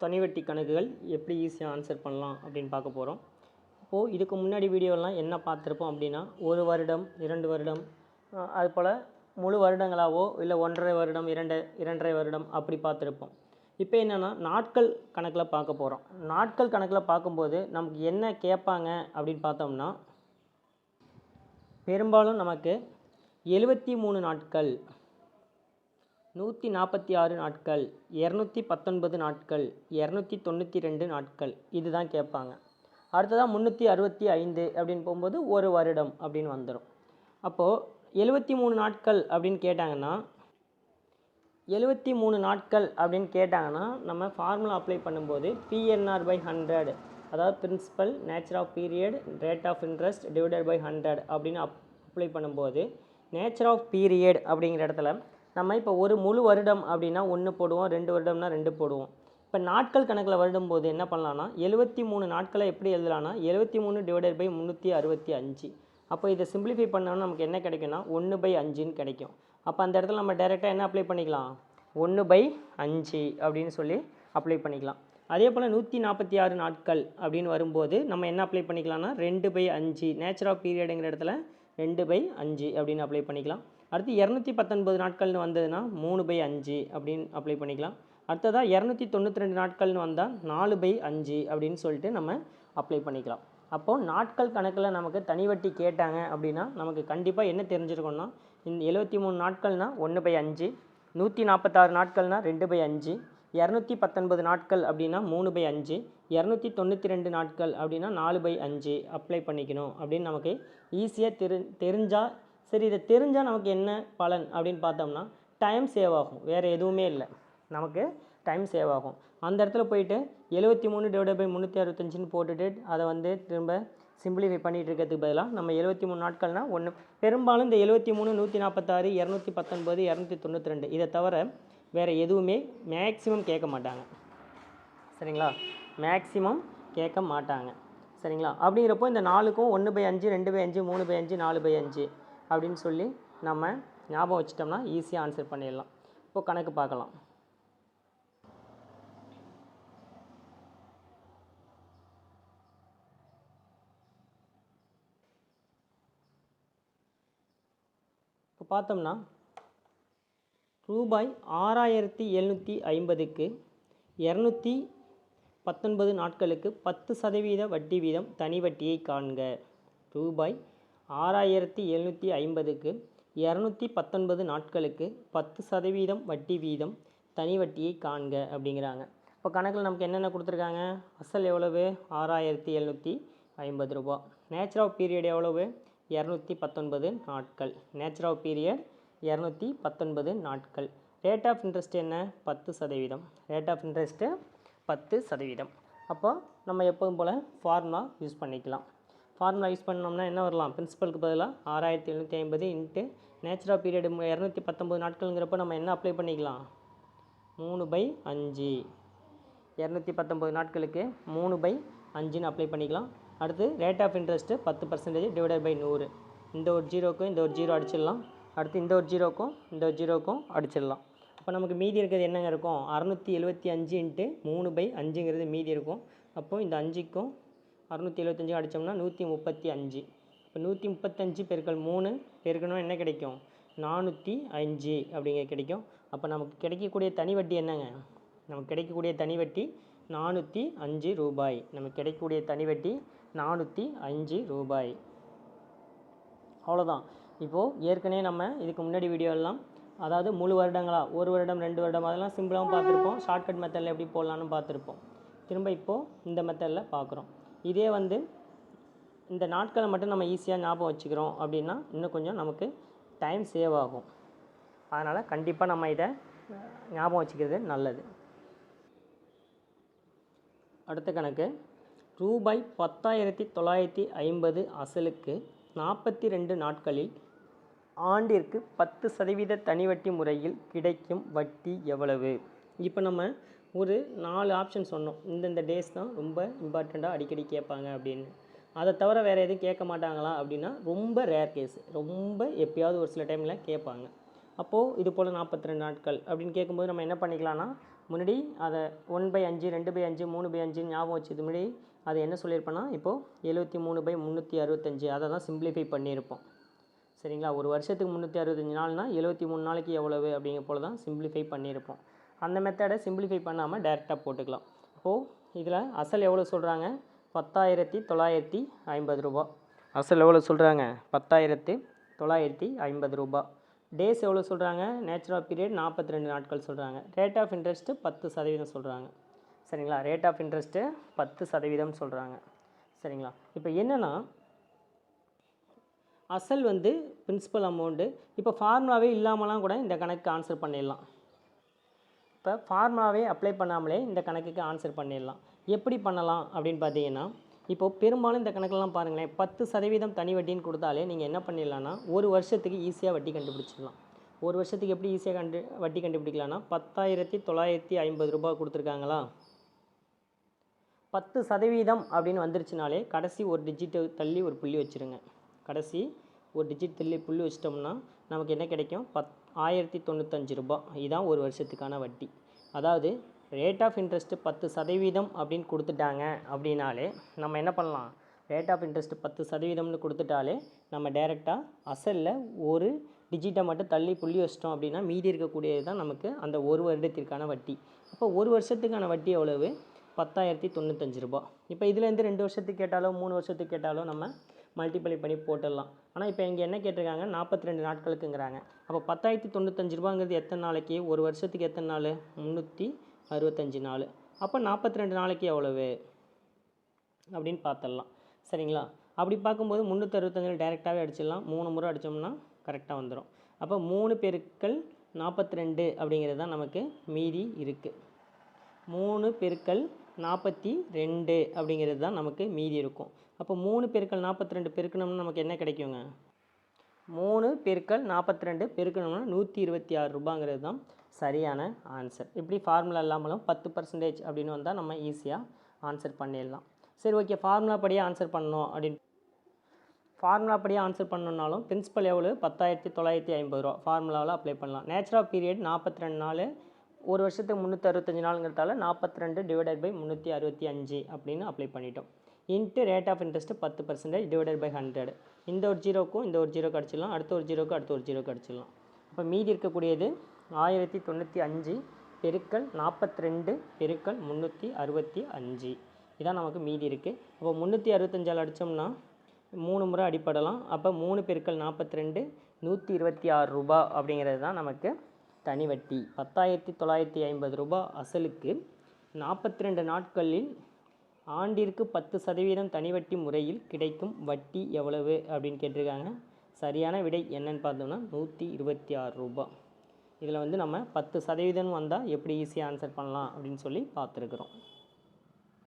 தனிவட்டி கணக்குகள் எப்படி ஈஸியாக ஆன்சர் பண்ணலாம் அப்படின்னு பார்க்க போகிறோம் இப்போது இதுக்கு முன்னாடி வீடியோலாம் என்ன பார்த்துருப்போம் அப்படின்னா ஒரு வருடம் இரண்டு வருடம் அது போல் முழு வருடங்களாவோ இல்லை ஒன்றரை வருடம் இரண்டு இரண்டரை வருடம் அப்படி பார்த்துருப்போம். இப்போ என்னென்னா நாட்கள் கணக்கில் பார்க்க போகிறோம் நாட்கள் கணக்கில் பார்க்கும்போது நமக்கு என்ன கேட்பாங்க அப்படின்னு பார்த்தோம்னா பெரும்பாலும் நமக்கு எழுபத்தி மூணு நாட்கள் நூற்றி நாற்பத்தி ஆறு நாட்கள் இரநூத்தி பத்தொன்பது நாட்கள் இரநூத்தி தொண்ணூற்றி ரெண்டு நாட்கள். இதுதான் கேட்பாங்க. அடுத்ததாக முந்நூற்றி அறுபத்தி ஐந்து அப்படின்னு போகும்போது ஒரு வருடம் அப்படின்னு வந்துடும் அப்போது எழுபத்தி மூணு நாட்கள் அப்படின்னு கேட்டாங்கன்னா எழுபத்தி மூணு நாட்கள் அப்படின்னு கேட்டாங்கன்னா நம்ம ஃபார்முலா அப்ளை பண்ணும்போது பிஎன்ஆர் பை ஹண்ட்ரட் அதாவது principal nature of period rate of interest divided by hundred அப்படின்னு அப் அப்ளை பண்ணும்போது நேச்சர் ஆஃப் பீரியட் அப்படிங்கிற இடத்துல நம்ம இப்போ ஒரு முழு வருடம் அப்படின்னா ஒன்று போடுவோம் ரெண்டு வருடம்னா ரெண்டு போடுவோம். இப்போ நாட்கள் கணக்கில் வருடும்போது என்ன பண்ணலான்னா எழுபத்தி மூணு நாட்களை எப்படி எழுதலாம்னா எழுபத்தி மூணு டிவைடட் பை முந்நூற்றி அறுபத்தி அஞ்சு. அப்போ இதை சிம்பிளிஃபை பண்ணோம்னா நமக்கு என்ன கிடைக்கும்னா ஒன்று பை அஞ்சுன்னு கிடைக்கும். அப்போ அந்த இடத்துல நம்ம டைரெக்டாக என்ன அப்ளை பண்ணிக்கலாம்? ஒன்று பை அஞ்சு அப்படின்னு சொல்லி அப்ளை பண்ணிக்கலாம். அதே போல் நூற்றி நாற்பத்தி ஆறு நாட்கள் அப்படின்னு வரும்போது நம்ம என்ன அப்ளை பண்ணிக்கலாம்னா ரெண்டு பை அஞ்சு நேச்சர் ஆஃப் பீரியடுங்கிற இடத்துல ரெண்டு பை அஞ்சு அப்படின்னு அப்ளை பண்ணிக்கலாம். அடுத்து இரநூத்தி பத்தொன்பது நாட்கள்னு வந்ததுன்னா மூணு பை அஞ்சு அப்படின்னு அப்ளை பண்ணிக்கலாம். அடுத்ததாக இரநூத்தி தொண்ணூற்றி ரெண்டு நாட்கள்னு வந்தால் நாலு பை அஞ்சு அப்படின்னு சொல்லிட்டு நம்ம அப்ளை பண்ணிக்கலாம். அப்போது நாட்கள் கணக்கில் நமக்கு தனி வட்டி கேட்டாங்க அப்படின்னா நமக்கு கண்டிப்பாக என்ன தெரிஞ்சிருக்கணும்னா இந்த எழுபத்தி மூணு நாட்கள்னால் ஒன்று பை அஞ்சு நூற்றி நாற்பத்தாறு நாட்கள்னால் ரெண்டு பை அஞ்சு இரநூத்தி பத்தொன்பது நாட்கள் அப்படின்னா மூணு பை அஞ்சு இரநூத்தி தொண்ணூற்றி ரெண்டு நாட்கள் அப்படின்னா நாலு பை அஞ்சு அப்ளை பண்ணிக்கணும் அப்படின்னு நமக்கு ஈஸியாக தெரி தெரிஞ்சால் சரி இதை தெரிஞ்சால் நமக்கு என்ன பலன் அப்படின்னு பார்த்தோம்னா டைம் சேவ் ஆகும். வேறு எதுவுமே இல்லை. நமக்கு டைம் சேவ் ஆகும். அந்த இடத்துல போயிட்டு எழுபத்தி மூணு டிவைட் பை முந்நூற்றி அறுபத்தஞ்சுன்னு போட்டுட்டு அதை வந்து திரும்ப சிம்பிளிஃபை பண்ணிகிட்டு இருக்கிறதுக்கு பதிலாக நம்ம எழுபத்தி மூணு நாட்கள்னால் ஒன்று பெரும்பாலும் இந்த எழுபத்தி மூணு நூற்றி நாற்பத்தாறு இரநூத்தி பத்தொன்பது இரநூத்தி தொண்ணூற்றி ரெண்டு. இதை தவிர வேறு எதுவுமே மேக்ஸிமம் கேட்க மாட்டாங்க. சரிங்களா? மேக்ஸிமம் கேட்க மாட்டாங்க. சரிங்களா? அப்படிங்கிறப்போ இந்த நாலுக்கும் ஒன்று பை அஞ்சு ரெண்டு பை அஞ்சு மூணு பை அஞ்சு நாலு பை அஞ்சு அப்படின்னு சொல்லி நம்ம ஞாபகம் வச்சிட்டோம்னா ஈஸியாக ஆன்சர் பண்ணிடலாம். இப்போ கணக்கு பார்க்கலாம். இப்போ பார்த்தோம்னா ரூபாய் ஆறாயிரத்தி எழுநூற்றி ஐம்பதுக்கு இரநூத்தி பத்தொன்பது நாட்களுக்கு பத்து சதவீத வட்டி வீதம் தனி வட்டியை காண்க. ரூபாய் ஆறாயிரத்தி எழுநூற்றி ஐம்பதுக்கு இரநூத்தி பத்தொன்பது நாட்களுக்கு பத்து சதவீதம் வட்டி வீதம் தனி வட்டியை காண்க அப்படிங்கிறாங்க. இப்போ கணக்கில் நமக்கு என்னென்ன கொடுத்துருக்காங்க? அசல் எவ்வளவு? ஆறாயிரத்தி எழுநூற்றி ஐம்பது ரூபா. நேச்சர் ஆஃப் பீரியட் எவ்வளவு? இரநூத்தி பத்தொன்பது நாட்கள். நேச்சர் ஆஃப் பீரியட் இரநூத்தி பத்தொன்பது நாட்கள். ரேட் ஆஃப் இன்ட்ரெஸ்ட் என்ன? பத்து சதவீதம். ரேட் ஆஃப் இன்ட்ரெஸ்ட்டு பத்து சதவீதம். அப்போ நம்ம எப்போதும் போல் ஃபார்முலா யூஸ் பண்ணிக்கலாம். ஃபார்முலா யூஸ் பண்ணோம்னா என்ன வரலாம்? பிரின்சிபலுக்கு பதிலாக ஆறாயிரத்தி எழுநூற்றி ஐம்பது இன்ட்டு நேச்சுரல் பீரியடு பீரியட் இரநூத்தி பத்தொம்பது நாட்கள்ங்கிறப்ப நம்ம என்ன அப்ளை பண்ணிக்கலாம்? மூணு பை அஞ்சு. இரநூத்தி பத்தொம்பது நாட்களுக்கு மூணு பை அஞ்சுன்னு அப்ளை பண்ணிக்கலாம். அடுத்து ரேட் ஆஃப் இன்ட்ரெஸ்ட்டு பத்து பர்சன்டேஜ் டிவைடட் பை நூறு. இந்த ஒரு ஜீரோக்கும் இந்த ஒரு ஜீரோ அடிச்சிடலாம். அடுத்து இந்த ஒரு ஜீரோக்கும் இந்த ஒரு ஜீரோக்கும் அடிச்சிடலாம். அப்போ நமக்கு மீதி இருக்கிறது என்னங்க இருக்கும்? அறநூற்றி எழுபத்தி அஞ்சு இன்ட்டு மூணு பை அஞ்சுங்கிறது மீதி இருக்கும். அப்போது இந்த அஞ்சுக்கும் அறநூற்றி எழுபத்தஞ்சு அடித்தோம்னா நூற்றி முப்பத்தி அஞ்சு. இப்போ நூற்றி முப்பத்தஞ்சு பெருக்கள் மூணு பெருக்கணும் என்ன கிடைக்கும்? நானூற்றி அஞ்சு அப்படிங்க கிடைக்கும். அப்போ நமக்கு கிடைக்கக்கூடிய தனி வட்டி என்னங்க? நமக்கு கிடைக்கக்கூடிய தனி வட்டி நானூற்றி அஞ்சு ரூபாய். நமக்கு கிடைக்கக்கூடிய தனி வட்டி நானூற்றி அஞ்சு ரூபாய். அவ்வளோதான். இப்போது ஏற்கனவே நம்ம இதுக்கு முன்னாடி வீடியோலாம் அதாவது முழு வருடங்களா ஒரு வருடம் ரெண்டு வருடம் அதெல்லாம் சிம்பிளாகவும் பார்த்துருப்போம். ஷார்ட்கட் மெத்தடில் எப்படி போடலான்னு பார்த்துருப்போம். திரும்ப இப்போது இந்த மெத்தடில் பார்க்குறோம். இதே வந்து இந்த நாட்களை மட்டும் நம்ம ஈஸியாக ஞாபகம் வச்சுக்கிறோம் அப்படின்னா இன்னும் கொஞ்சம் நமக்கு டைம் சேவ் ஆகும். அதனால் கண்டிப்பாக நம்ம இதை ஞாபகம் வச்சுக்கிறது நல்லது. அடுத்த கணக்கு. ரூபாய் பத்தாயிரத்தி தொள்ளாயிரத்தி ஐம்பது அசலுக்கு நாற்பத்தி ரெண்டு நாட்களில் ஆண்டிற்கு பத்து சதவீத தனி வட்டி முறையில் கிடைக்கும் வட்டி எவ்வளவு? இப்போ நம்ம ஒரு நாலு ஆப்ஷன் சொன்னோம். இந்தந்த டேஸ் தான் ரொம்ப இம்பார்ட்டண்ட்டாக அடிக்கடி கேட்பாங்க அப்படின்னு. அதை தவிர வேறு எதுவும் கேட்க மாட்டாங்களா அப்படின்னா ரொம்ப ரேர் கேஸ் ரொம்ப எப்பயாவது ஒரு சில டைமில் கேட்பாங்க. அப்போது இது போல் நாற்பத்தி ரெண்டு நாட்கள் அப்படின்னு கேட்கும்போது நம்ம என்ன பண்ணிக்கலாம்னா முன்னாடி அதை ஒன் பை அஞ்சு ரெண்டு பை அஞ்சு மூணு பை அஞ்சு ஞாபகம் வச்சது முன்னாடி அதை என்ன சொல்லியிருப்பேன்னா இப்போது எழுபத்தி மூணு பை முந்நூற்றி அறுபத்தஞ்சு. அதை தான் சிம்பிளிஃபை பண்ணியிருப்போம். சரிங்களா? ஒரு வருஷத்துக்கு முந்நூற்றி அறுபத்தஞ்சு நாள்னால் எழுபத்தி மூணு நாளைக்கு எவ்வளவு அப்படிங்கிற போல தான் சிம்பிளிஃபை பண்ணியிருப்போம். அந்த மெத்தடை சிம்பிளிஃபை பண்ணாமல் டேரெக்டாக போட்டுக்கலாம். அப்போது இதில் அசல் எவ்வளோ சொல்கிறாங்க பத்தாயிரத்தி தொள்ளாயிரத்தி ஐம்பது ரூபா அசல் எவ்வளோ சொல்கிறாங்க பத்தாயிரத்து தொள்ளாயிரத்தி ஐம்பது ரூபா டேஸ் எவ்வளோ சொல்கிறாங்க நேச்சுரல் பீரியட் நாற்பத்தி ரெண்டு நாட்கள் சொல்கிறாங்க ரேட் ஆஃப் இன்ட்ரெஸ்ட்டு பத்து சதவீதம் சொல்கிறாங்க சரிங்களா? ரேட் ஆஃப் இன்ட்ரெஸ்ட்டு பத்து சதவீதம் சொல்கிறாங்க சரிங்களா? இப்போ என்னென்னா அசல் வந்து பிரின்சிபல் அமௌண்ட்டு இப்போ ஃபார்முலாவே இல்லாமலாம் கூட இந்த கணக்கு ஆன்சர் பண்ணிடலாம். இப்போ ஃபார்மாவே அப்ளை பண்ணாமலே இந்த கணக்குக்கு ஆன்சர் பண்ணிடலாம். எப்படி பண்ணலாம் அப்படின்னு பார்த்தீங்கன்னா இப்போது பெரும்பாலும் இந்த கணக்கெல்லாம் பாருங்களேன் பத்து சதவீதம் தனி வட்டின்னு கொடுத்தாலே நீங்கள் என்ன பண்ணிடலான்னா ஒரு வருஷத்துக்கு ஈஸியாக வட்டி கண்டுபிடிச்சிடலாம். ஒரு வருஷத்துக்கு எப்படி ஈஸியாக கண்டு வட்டி கண்டுபிடிக்கலாம்னா பத்தாயிரத்தி தொள்ளாயிரத்தி ஐம்பது ரூபாய் கொடுத்துருக்காங்களா? பத்து சதவீதம் அப்படின்னு வந்துருச்சுனாலே கடைசி ஒரு டிஜிட்டை தள்ளி ஒரு புள்ளி வச்சுருங்க. கடைசி ஒரு டிஜிட் தள்ளி புள்ளி வச்சிட்டோம்னா நமக்கு என்ன கிடைக்கும்? பத் ஆயிரத்தி தொண்ணூத்தஞ்சு ரூபாய். இதுதான் ஒரு வருஷத்துக்கான வட்டி. அதாவது ரேட் ஆஃப் இன்ட்ரெஸ்ட்டு பத்து சதவீதம் அப்படின்னு கொடுத்துட்டாங்க அப்படின்னாலே நம்ம என்ன பண்ணலாம்? ரேட் ஆஃப் இன்ட்ரெஸ்ட் பத்து சதவீதம்னு கொடுத்துட்டாலே நம்ம டைரெக்டாக அசலில் ஒரு டிஜிட்டை மட்டும் தள்ளி புள்ளி வச்சிட்டோம் அப்படின்னா மீதி இருக்கக்கூடியது தான் நமக்கு அந்த ஒரு வருடத்திற்கான வட்டி. அப்போ ஒரு வருஷத்துக்கான வட்டி எவ்வளவு? பத்தாயிரத்தி தொண்ணூத்தஞ்சு ரூபாய். இப்போ இதுலேருந்து ரெண்டு வருஷத்துக்கு கேட்டாலோ மூணு வருஷத்துக்கு கேட்டாலோ நம்ம மல்டிப்ளை பண்ணி போட்டுடலாம். ஆனால் இப்போ இங்கே என்ன கேட்டிருக்காங்க? நாற்பத்தி ரெண்டு நாட்களுக்குங்கிறாங்க. அப்போ பத்தாயிரத்தி தொண்ணூத்தஞ்சு ரூபாங்கிறது எத்தனை நாளைக்கு? ஒரு வருஷத்துக்கு எத்தனை நாள்? முந்நூற்றி அறுபத்தஞ்சு நாள். அப்போ நாற்பத்தி ரெண்டு நாளைக்கு எவ்வளவு? அப்படின்னு பார்த்துடலாம். சரிங்களா? அப்படி பார்க்கும்போது முந்நூற்றி அறுபத்தஞ்சில் டேரெக்டாகவே அடிச்சிடலாம். மூணு முறை அடித்தோம்னா கரெக்டாக வந்துடும் அப்போ மூணு பெருக்கள் நாற்பத்தி ரெண்டு அப்படிங்கிறது தான் நமக்கு மீதி இருக்குது மூணு பெருக்கள் நாற்பத்தி ரெண்டு அப்படிங்கிறது தான் நமக்கு மீதி இருக்கும். அப்போ மூணு பெருக்கள் நாற்பத்தி ரெண்டு பெருக்கணும்னா நமக்கு என்ன கிடைக்குங்க? மூணு பெருக்கள் நாற்பத்தி ரெண்டு பெருக்கணும்னா நூற்றி இருபத்தி ஆறு ரூபாங்கிறது தான் சரியான ஆன்சர் இப்படி ஃபார்முலா இல்லாமலும் பத்து பர்சன்டேஜ் அப்படின்னு வந்தால் நம்ம ஈஸியாக ஆன்சர் பண்ணிடலாம். சரி ஓகே ஃபார்முலா படியே ஆன்சர் பண்ணணும் அப்படின்னு. ஃபார்முலா படியே ஆன்சர் பண்ணணுன்னாலும் பிரின்சிபல் எவ்வளோ பத்தாயிரத்தி தொள்ளாயிரத்தி ஐம்பது ரூபா. ஃபார்முலாவில் அப்ளை பண்ணலாம். நேச்சுரல் பீரியட் நாற்பத்தி ரெண்டு நாள் ஒரு வருஷத்துக்கு முந்நூற்றி அறுபத்தஞ்சு நாளுங்கிறதால நாற்பத்தி ரெண்டு டிவைடட் பை முந்நூற்றி அறுபத்தி அஞ்சு அப்படின்னு அப்ளை பண்ணிட்டோம். இன்ட்டு ரேட் ஆஃப் இன்ட்ரெஸ்ட்டு பத்து பர்சன்டேஜ் டிவைடட் பை ஹண்ட்ரட் இந்த ஒரு ஜீரோக்கும் இந்த ஒரு ஜீரோக்கு அடிச்சிடலாம் அடுத்த ஒரு ஜீரோக்கு அடுத்த ஒரு ஜீரோ கிடச்சிடலாம். அப்போ மீதி இருக்கக்கூடியது ஆயிரத்தி தொண்ணூற்றி அஞ்சு பெருக்கல் நாற்பத்தி ரெண்டு பெருக்கல் முந்நூற்றி அறுபத்தி அஞ்சு. இதான் நமக்கு மீதி இருக்குது அப்போ முந்நூற்றி அறுபத்தஞ்சால் அடித்தோம்னா மூணு முறை அடிப்படலாம் அப்போ மூணு பெருக்கல் நாற்பத்தி ரெண்டு நூற்றி இருபத்தி ஆறு ரூபா அப்படிங்கிறது தான் நமக்கு தனி வட்டி பத்தாயிரத்தி தொள்ளாயிரத்தி ஐம்பது ரூபாய் அசலுக்கு நாற்பத்தி ரெண்டு நாட்களில் ஆண்டிற்கு பத்து சதவீதம் தனி வட்டி முறையில் கிடைக்கும் வட்டி எவ்வளவு அப்படின்னு கேட்டிருக்காங்க. சரியான விடை என்னன்னு பார்த்தோம்னா நூற்றி இருபத்தி ஆறு ரூபாய். இதில் வந்து நம்ம பத்து சதவீதம் வந்தால் எப்படி ஈஸியாக ஆன்சர் பண்ணலாம் அப்படின்னு சொல்லி பார்த்துருக்குறோம்.